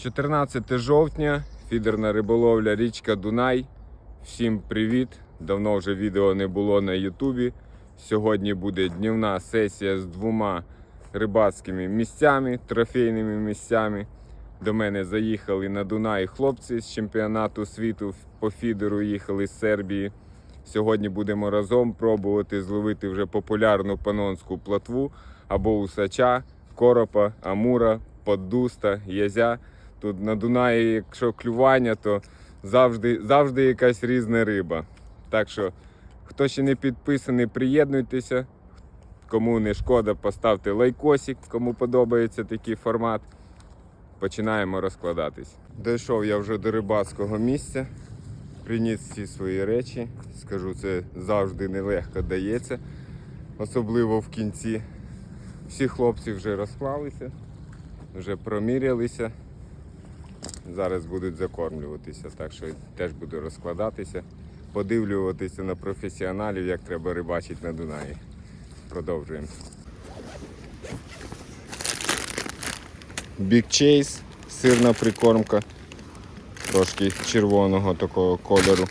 14 жовтня, фідерна риболовля річка Дунай. Всім привіт! Давно вже відео не було на Ютубі. Сьогодні буде днівна сесія з двома рибацькими місцями, трофейними місцями. До мене заїхали на Дунай хлопці з чемпіонату світу по фідеру їхали з Сербії. Сьогодні будемо разом пробувати зловити вже популярну панонську платву або усача, коропа, амура, поддуста, язя. Тут на Дунаї, якщо клювання, то завжди, завжди якась різна риба. Так що, хто ще не підписаний, приєднуйтеся. Кому не шкода, поставте лайкосик, кому подобається такий формат. Починаємо розкладатись. Дійшов я вже до рибацького місця. Приніс всі свої речі. Скажу, це завжди нелегко дається, особливо в кінці. Всі хлопці вже розклалися, вже промірялися. Зараз будуть закормлюватися, так що теж буду розкладатися, подивлюватися на професіоналів, як треба рибачити на Дунаї. Продовжуємо. Big Chase, сирна прикормка, трошки червоного такого кольору.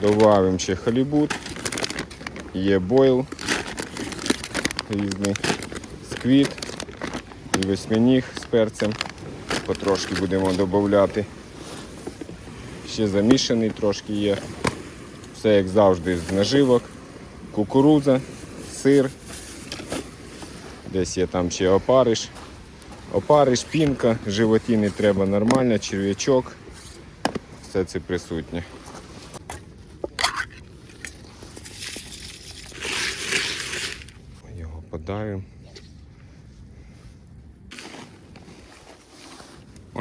Добавимо ще халібут, є бойл різний, сквіт і восьминіг з перцем. Потрошки будемо додати. Ще замішаний трошки є. Все як завжди з наживок, кукурудза, сир. Десь є там ще опариш. Опариш, пінка, животіни треба нормально, черв'ячок. Все це присутнє. Його подаю.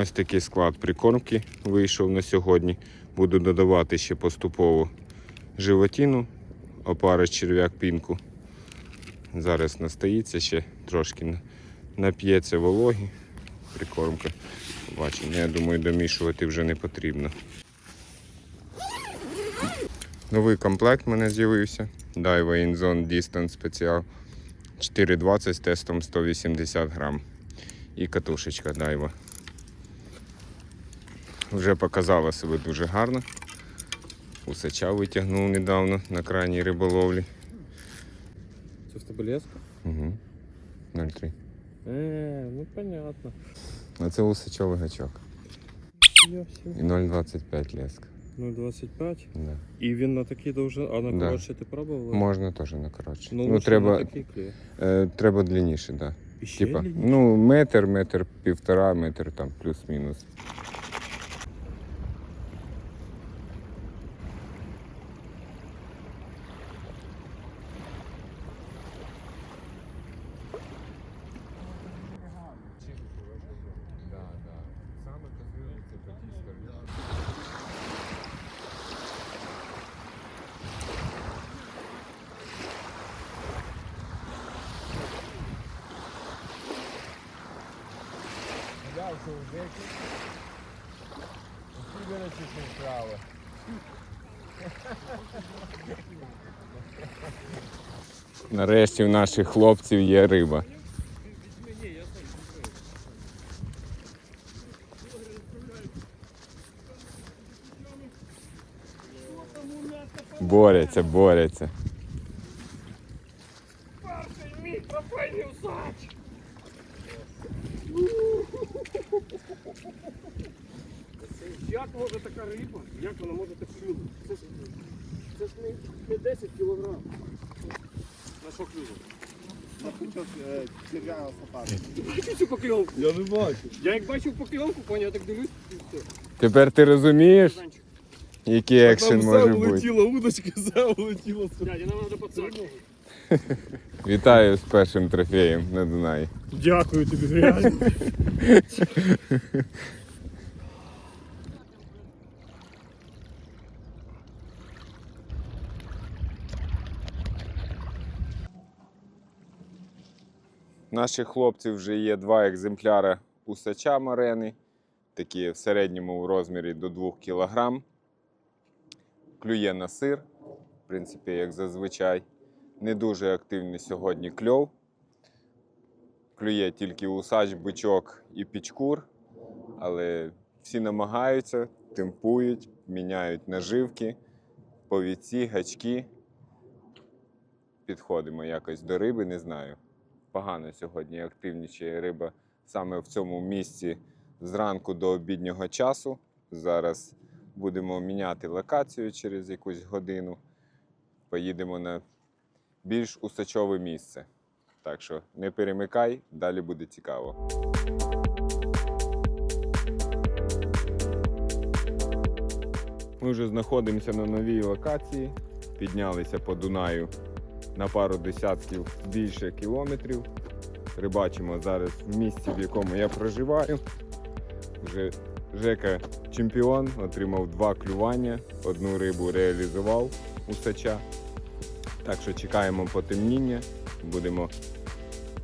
Ось такий склад прикормки вийшов на сьогодні. Буду додавати ще поступово животіну, опариш черв'як пінку. Зараз настоїться ще трошки нап'ється вологі. Прикормка. Бачимо, я думаю, домішувати вже не потрібно. Новий комплект в мене з'явився. Daiwa InZone Distance Special 420 з тестом 180 грам. І катушечка Daiwa. Вже показала себе дуже гарно. Усача витягнув недавно на крайній риболовлі. Це в тебе леска? Угу. 0,3. Е, ну понятно. А це усачовий гачок. І 0,25 леска. 0,25. Да. І він на такий довжин, а на Да. коротше ти пробувала? Можна теж на коротше. Ну, Ну, лучше треба, на такий клей. е, треба длинніше, так. Да. І ще Типа, ну, метр, метр, півтора, метр там плюс-мінус. Нарешті в наших хлопців є риба. Борються, борються. Як може така риба? Як вона може так клюнути? Це ж, це ж не, не 10 кілограм. На що клюнув? Бачиш цю покльовку? Я не бачу. Я як бачив покльовку, поняв, я так дивлюсь, і все. Тепер ти розумієш, Жанчик. який екшен може бути. влетіло, удочка, все влетіло. Дядя, нам треба пацак. Вітаю з першим трофеєм на Дунаї. Дякую тобі, реально. Наших хлопців вже є два екземпляри усача марени, такі в середньому розмірі до 2 кг. Клює на сир, в принципі, як зазвичай. Не дуже активний сьогодні кльов. Клює тільки усач, бичок і пічкур, але всі намагаються, темпують, міняють наживки, повідці, гачки. Підходимо якось до риби, не знаю. Погано сьогодні активнічає риба саме в цьому місці зранку до обіднього часу. Зараз будемо міняти локацію через якусь годину. Поїдемо на більш усачове місце. Так що не перемикай, далі буде цікаво. Ми вже знаходимося на новій локації, піднялися по Дунаю на пару десятків більше кілометрів. Рибачимо зараз в місці, в якому я проживаю. Вже Жека чемпіон, отримав два клювання, одну рибу реалізував усача. Так що чекаємо потемніння. Будемо,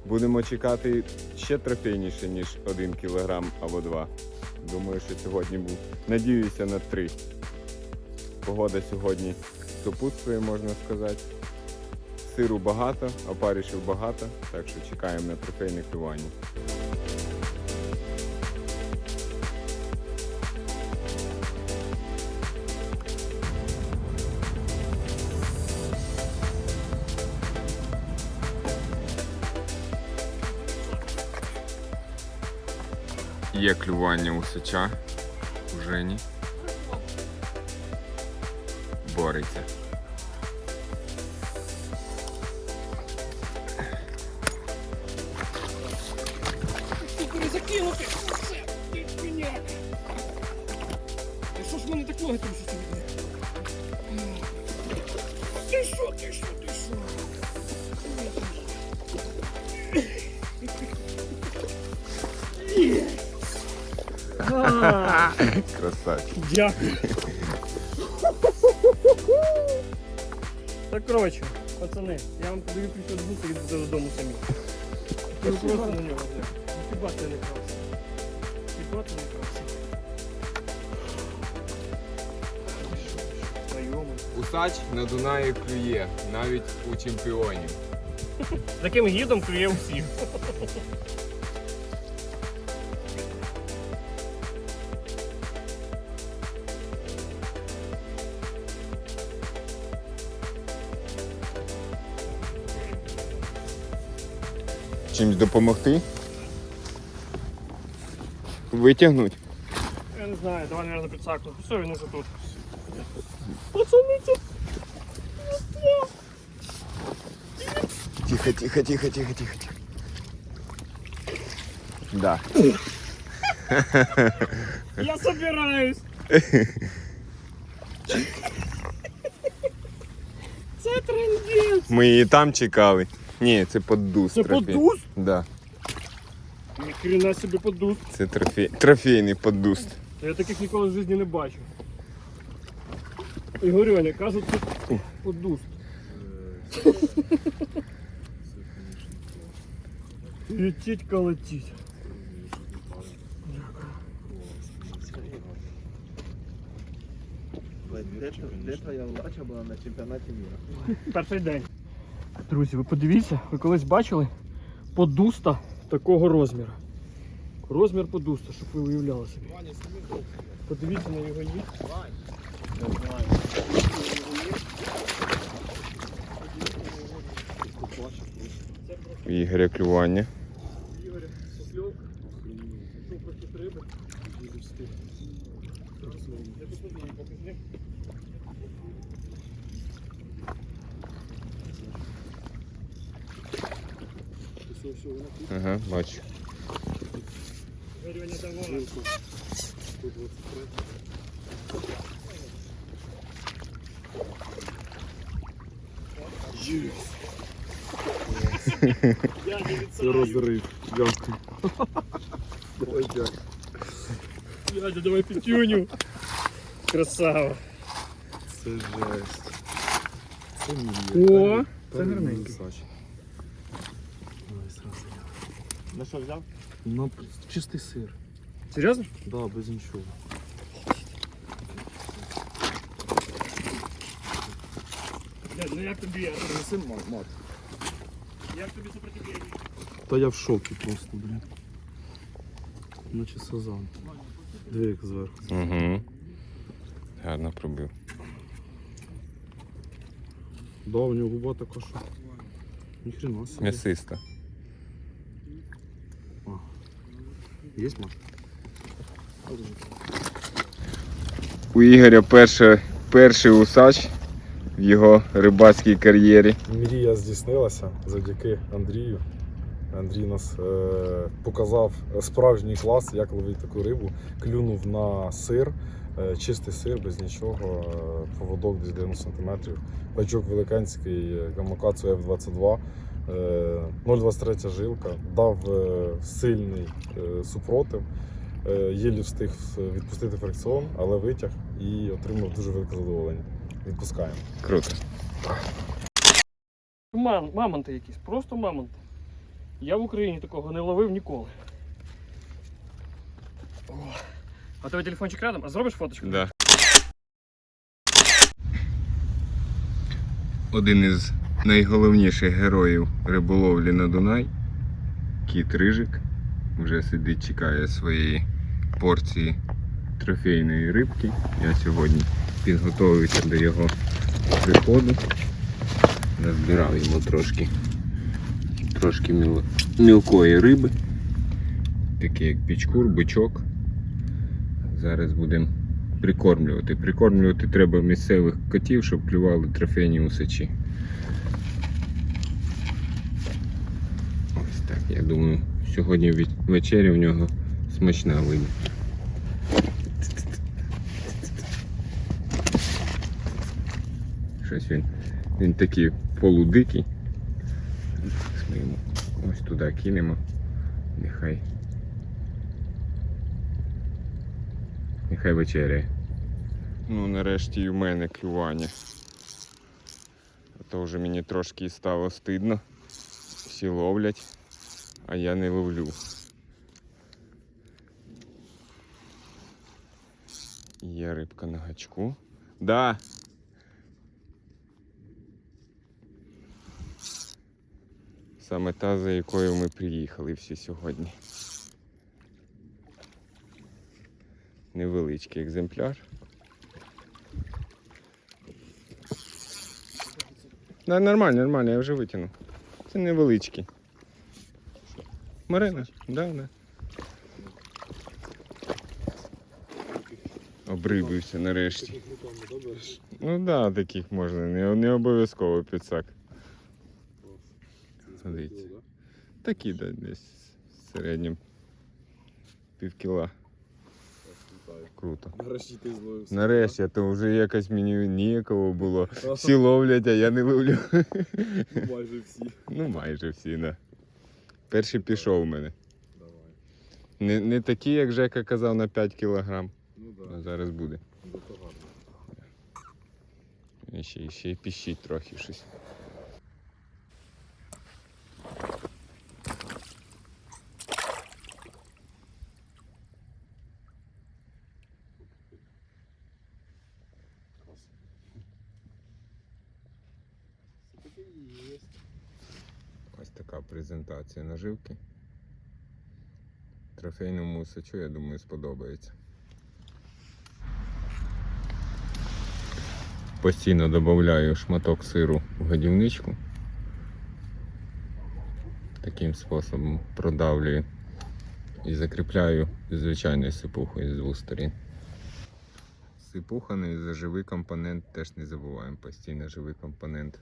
будемо чекати ще трофейніше, ніж 1 кілограм або 2 Думаю, що сьогодні був. Надіюся на три. Погода сьогодні супутствує, можна сказати. Сиру багато, опарішів багато, так що чекаємо на трофейне клювання. Є клювання усача у Жені. Бореться. Сука, закинути! Що ж мене такого там щось Ти що, ти що, ти що? Красавчик. Дякую. Так, коротше, пацани, я вам подаю ключ від буса і додому самі. Ти просто на нього взяв. Хіба ти не красив? Хіба ти не? Знайомий. Усач на Дунаї клює, навіть у чемпіонів. Таким гідом клює всіх. Чимсь допомогти? Витягнуть. Я не знаю, давай, наверное, підсаку. Все, він уже тут. Пацани, це Тихо, тихо, тихо, тихо, тихо, тихо. Да. я собираюсь. Це трендець. Ми її там чекали. Ні, це поддус. Це трофей. поддус? Да. Ніхрена собі подус. Це трофей... трофейний поддус. Я таких ніколи в житті не бачив. Ігорюня, кажуть, це подуст. Летіть колотіть. Де, де твоя удача була на чемпіонаті міра? Перший день. Друзі, ви подивіться, ви колись бачили подуста такого розміру. Розмір подуста, щоб ви уявляли собі. Подивіться на його ніг. Ігоря клювання. Ага, бачу. Ігорюня, давай. Я не Це відсаю. розрив. Дякую. Давай дякую. Дядя, давай пятюню. Красава. Це жесть. Це мій. О, це Перший гарненький. На що взяв? Ну, чистий сир. Серйозно? Да, без нічого. Дядь, ну як тобі? Принеси мат. мат. Як тобі сопротивлення? Та я в шокі просто, блін. Наче сазан. Диви як зверху. Угу. Гарно пробив. Да, у нього губа така що. Ніхрена собі. М'ясиста. Є Маш? У Ігоря перше, перший усач в його рибацькій кар'єрі. Мрія здійснилася завдяки Андрію. Андрій нас е, показав справжній клас, як ловити таку рибу. Клюнув на сир, е, чистий сир, без нічого, е, поводок десь 90 см. Бачок великанський е, Гамакацу F22. Е, 0,23 жилка, дав е, сильний е, супротив. Е, Єлі встиг відпустити фрикціон, але витяг і отримав дуже велике задоволення. Відпускаємо. Круто. Мам, мамонти якісь, просто мамонти. Я в Україні такого не ловив ніколи. О. А тебе телефончик рядом? А зробиш фоточку? Да. Один із найголовніших героїв риболовлі на Дунай кіт Рижик. Вже сидить, чекає своєї порції трофейної рибки. Я сьогодні підготовився до його приходу. Назбирав йому трошки, трошки міл- мілкої риби. Такі як пічкур, бичок. Зараз будемо прикормлювати. Прикормлювати треба місцевих котів, щоб клювали трофейні усачі. Ось так, я думаю, сьогодні вечеря в нього смачна вийде. Щось він, він такий полудикий. Ми ось туди кинемо. Нехай. Нехай вечеряє. Ну, нарешті в мене клювання. А то вже мені трошки стало стидно. Всі ловлять, а я не ловлю. Є рибка на гачку. Да. Саме та, за якою ми приїхали всі сьогодні. Невеличкий екземпляр. Да, нормально, нормально, я вже витягнув. Це невеличкий. Марина? Да, да. Обрибився нарешті. Ну так, да, таких можна, не, не обов'язково підсак. Дивіться. Такі, да, десь в середньому пів кіла. Круто. Нарешті ти зловився. Нарешті, а то вже якось мені ніяково було. Всі ловлять, а я не ловлю. Ну Майже всі. Ну, майже всі, да. Перший пішов у мене. Давай. Не, не такі, як Жека казав, на 5 кілограм. Ну А так, зараз буде. да. то гарно. Ще, ще й піщить трохи щось. Ось така презентація наживки. Трофейному сачу, я думаю, сподобається. Постійно додаю шматок сиру в годівничку. Таким способом продавлюю і закріпляю звичайною сипухою з двох сторін. Сипуханий за живий компонент теж не забуваємо. Постійно живий компонент.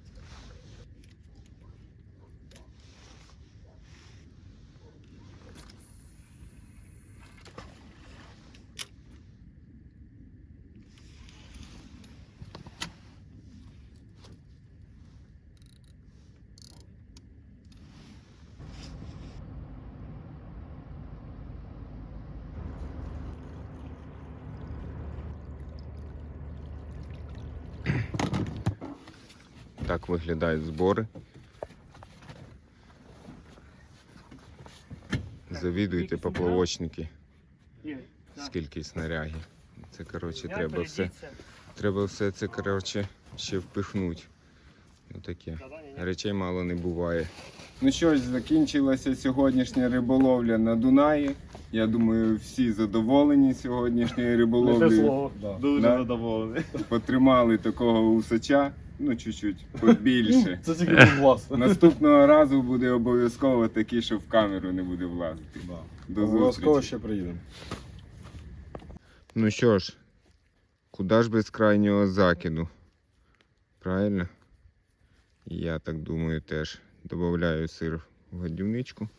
Так виглядають збори. Завідуйте поплавочники, скільки снарягів. Це коротше треба все. Треба все це коротше ще впихнути. Отаке. Да-да. Речей мало не буває. Ну що ж, закінчилася сьогоднішня риболовля на Дунаї. Я думаю, всі задоволені сьогоднішньою риболовлею. Дуже Да. задоволений. Потримали такого усача, ну чуть-чуть побільше. Це тільки був влас. Наступного разу буде обов'язково такий, що в камеру не буде влазити. Да. До Обов'язково зустрічі. ще приїдемо. Ну що ж, куди ж без крайнього закиду? Правильно? І Я так думаю теж. Добавляю сир в годівничку.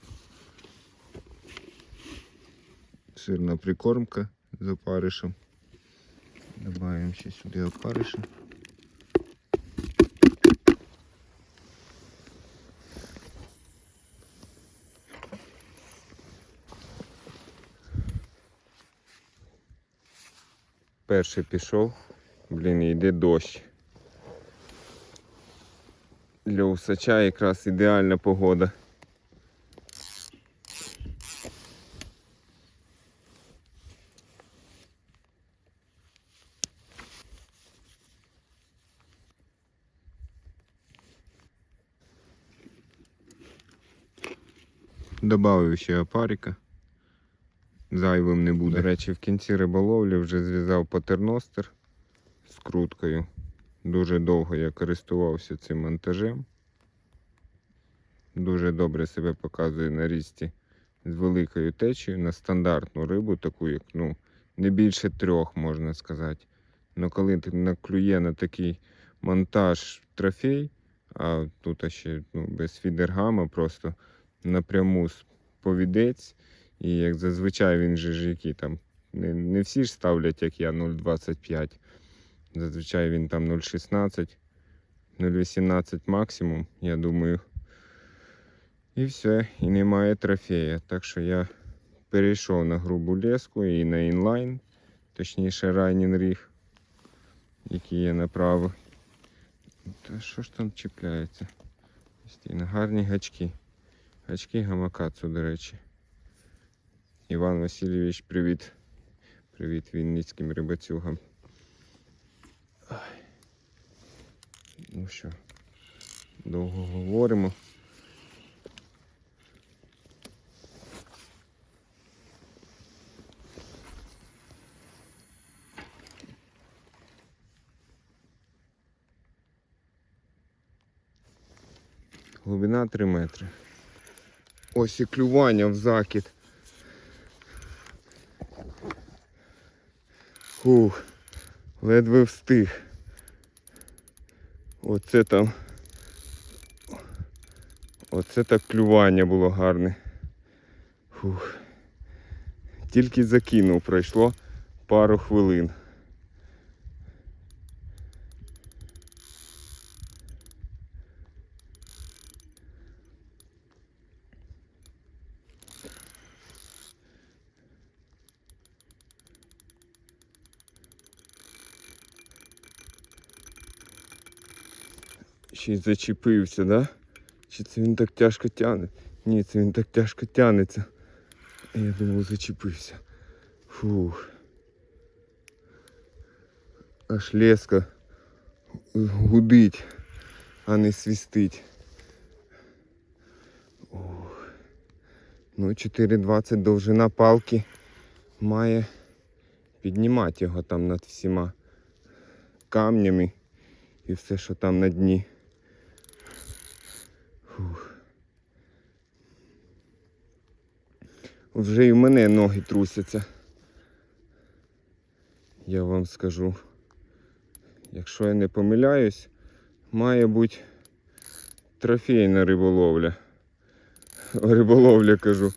Сирна прикормка з опаришем. Добавимо ще сюди опариша. Перший пішов. Блін, йде дощ. Для усача якраз ідеальна погода. Добавив ще опарика. Зайвим не буде. До речі, в кінці риболовлі вже зв'язав патерностер з круткою. Дуже довго я користувався цим монтажем. Дуже добре себе показує на рісті з великою течією на стандартну рибу, таку як ну, не більше трьох, можна сказати. Але коли ти наклює на такий монтаж трофей, а тут ще ну, без фідергама, просто напряму з повідець, і як зазвичай він же ж який там. Не, не всі ж ставлять, як я, 0,25. Зазвичай він там 0,16, 0,18 максимум, я думаю. І все, і немає трофея. Так що я перейшов на грубу леску і на інлайн, точніше райнін ріг, який я направив. Та що ж там чіпляється? Гарні гачки. Гачки гамакацу, до речі. Іван Васильович, привіт. Привіт вінницьким рибацюгам. Ну що, довго говоримо. Глибина 3 метри. Ось і клювання в закид. Фух, ледве встиг. Оце там. Оце так клювання було гарне. Фух. Тільки закинув, пройшло пару хвилин. Ще зачепився, да? Чи це він так тяжко тягне? Ні, це він так тяжко тягнеться. Я думав, зачепився. Фух. Аж леска гудить, а не свістить. Ух. Ну, 4,20 довжина палки має піднімати його там над всіма камнями і все, що там на дні. Вже і в мене ноги трусяться. Я вам скажу. Якщо я не помиляюсь, має бути трофейна риболовля. Риболовля кажу.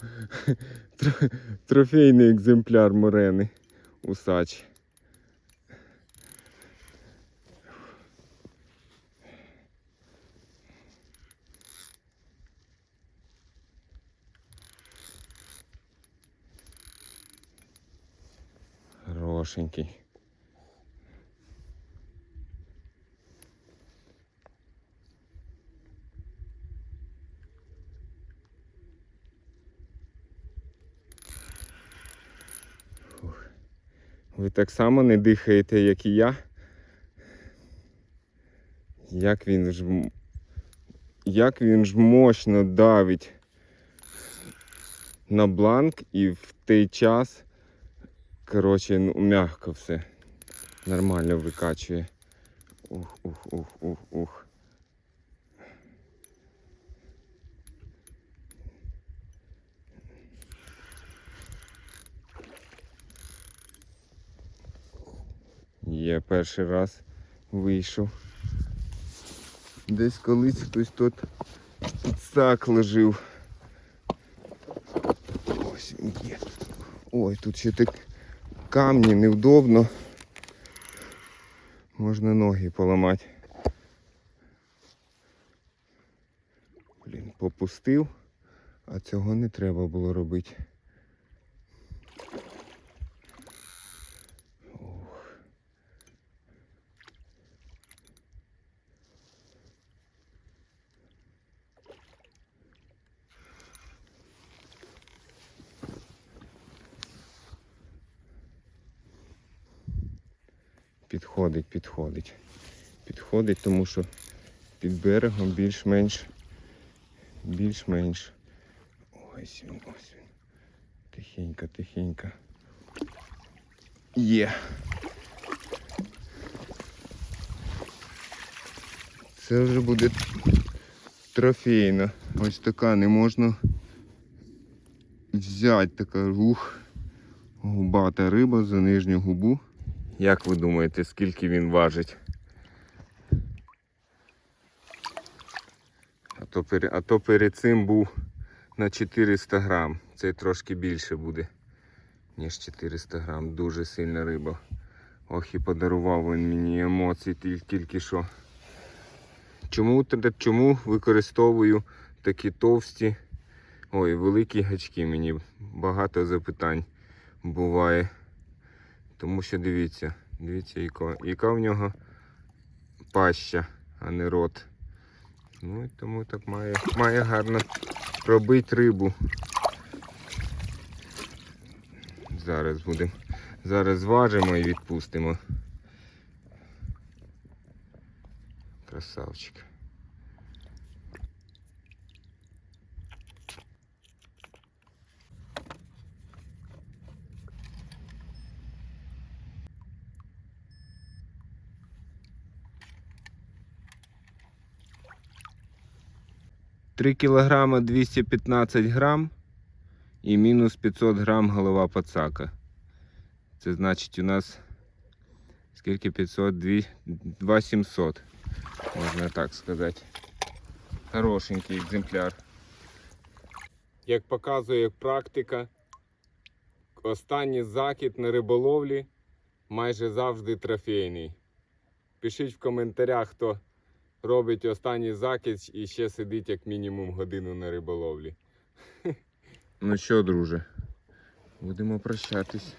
Трофейний екземпляр морени. Усач. Хорошенький. Ви так само не дихаєте, як і я. Як він ж як він ж мощно давить на бланк і в той час, коротше, ну, м'яко все. Нормально викачує. Ух, ух, ух, ух, ух. Є перший раз вийшов. Десь колись хтось тут підсак лежив. Ось він є. Ой, тут ще так камні невдобно. Можна ноги поламати. Блін, попустив, а цього не треба було робити. Підходить, підходить. Підходить, тому що під берегом більш-менш. Більш-менш. Ось він, ось він. Тихенько, тихенько. Є. Це вже буде трофейна. Ось така не можна взяти така ух. Губата риба за нижню губу. Як ви думаєте, скільки він важить? А то, пере- а то перед цим був на 400 грам. Це трошки більше буде, ніж 400 грам. Дуже сильна риба. Ох, і подарував він мені емоцій тіль- тільки що. Чому, чому використовую такі товсті, ой, великі гачки? Мені багато запитань буває. Тому що дивіться, дивіться, яка, яка в нього паща, а не рот. Ну і тому так має, має гарно робити рибу. Зараз будемо. Зараз зважимо і відпустимо. Красавчик. Три кілограма 215 грам і мінус 500 грам голова пацака. Це значить у нас скільки 500? 2 2700, можна так сказати. Хорошенький екземпляр. Як показує практика, останній закид на риболовлі майже завжди трофейний. Пишіть в коментарях, хто робить останній закид і ще сидить як мінімум годину на риболовлі. Ну що, друже, будемо прощатись.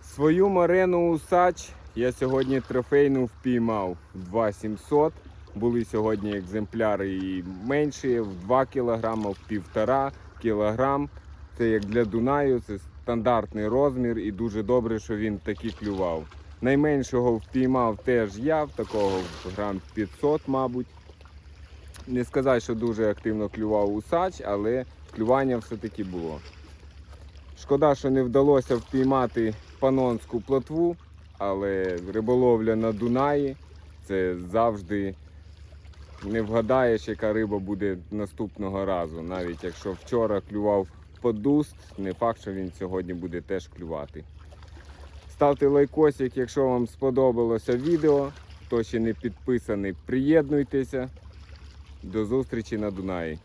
Свою марену усач я сьогодні трофейну впіймав 2700. Були сьогодні екземпляри і менші, в 2 кг, в 1,5 кг. Це як для Дунаю, це стандартний розмір і дуже добре, що він таки клював. Найменшого впіймав теж я, в такого грам 500, мабуть. Не сказати, що дуже активно клював усач, але клювання все-таки було. Шкода, що не вдалося впіймати панонську плотву, але риболовля на Дунаї це завжди не вгадаєш, яка риба буде наступного разу. Навіть якщо вчора клював подуст, не факт, що він сьогодні буде теж клювати. Ставте лайкосик, якщо вам сподобалося відео. Хто ще не підписаний, приєднуйтеся. До зустрічі на Дунаї.